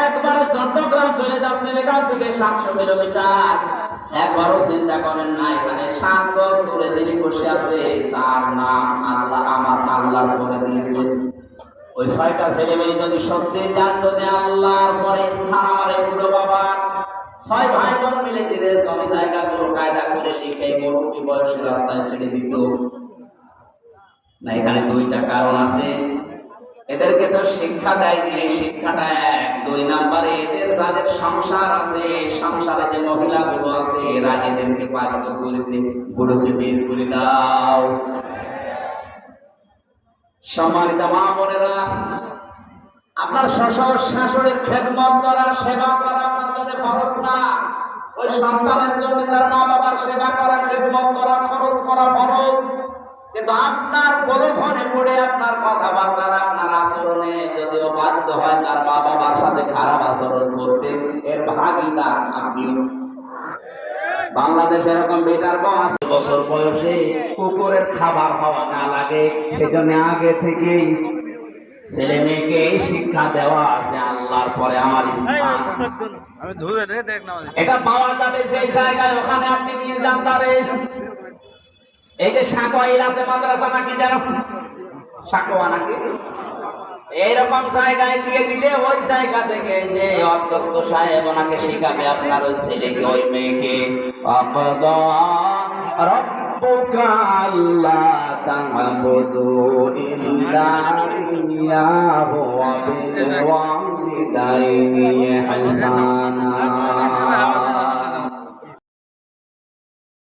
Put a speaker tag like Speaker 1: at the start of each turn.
Speaker 1: একবার চট্টগ্রাম চলে যাচ্ছেন এখান থেকে সাতশো কিলোমিটার। একবারও চিন্তা করেন না, এখানে সাত গজ দূরে যিনি বসে আছে, তার নাম আল্লাহ, আমার আল্লাহর করে দিয়েছে। ওই ছয়টা ছেলে মেয়ে যদি সত্যি জানতো যে আল্লাহর পরে স্থান আমার বুড়ো বাবা, ছয় ভাই বোন মিলে চিরে জমি জায়গাগুলো কায়দা করে লিখে মুরব্বী বয়সী রাস্তায় ছেড়ে দিত। না, এখানে দুইটা কারণ আছে। এদেরকে তো শিক্ষা দেয়নি শিক্ষাটা এক, দুই নাম্বারে এদের যাদের সংসার আছে, সংসারে যে মহিলাগুলো আছে, এরা এদেরকে বাধ্য করেছে, বুড়োকে বের করে দাও। সম্মানিত মা বোনেরা, আপনার শ্বশুর শাশুড়ির খেদমত করা সেবা করা আপনার জন্য খরচ না। ওই সন্তানের জন্য তার মা বাবার সেবা করা, খেদমত করা, খরচ করা খরচ কিন্তু আপনার প্রলোভনে পড়ে আপনার কথাবার্তা আপনার আচরণে যদিও বাধ্য হয় তার মা বাবার সাথে খারাপ আচরণ করতে এর ভাগিদার আপনিও বাংলাদেশে এরকম আছে বছর বয়সে কুকুরের খাবার খাওয়া না লাগে সেজন্য আগে থেকেই ছেলে মেয়েকে এই শিক্ষা দেওয়া আছে আল্লাহর পরে আমার ইসলাম। এটা পাওয়া যাবে সেই জায়গায় ওখানে আপনি নিয়ে যান তারে। এই যে সাকোয়াইল আছে মাদ্রাসা নাকি যেন সাকোয়া নাকি? এইরকম জায়গায় দিয়ে দিলে ওই জায়গা থেকে যে অধ্যক্ষ সাহেব ওনাকে শিখাবে আপনার ওই ছেলেকে ওই মেয়েকে? আল্লাহ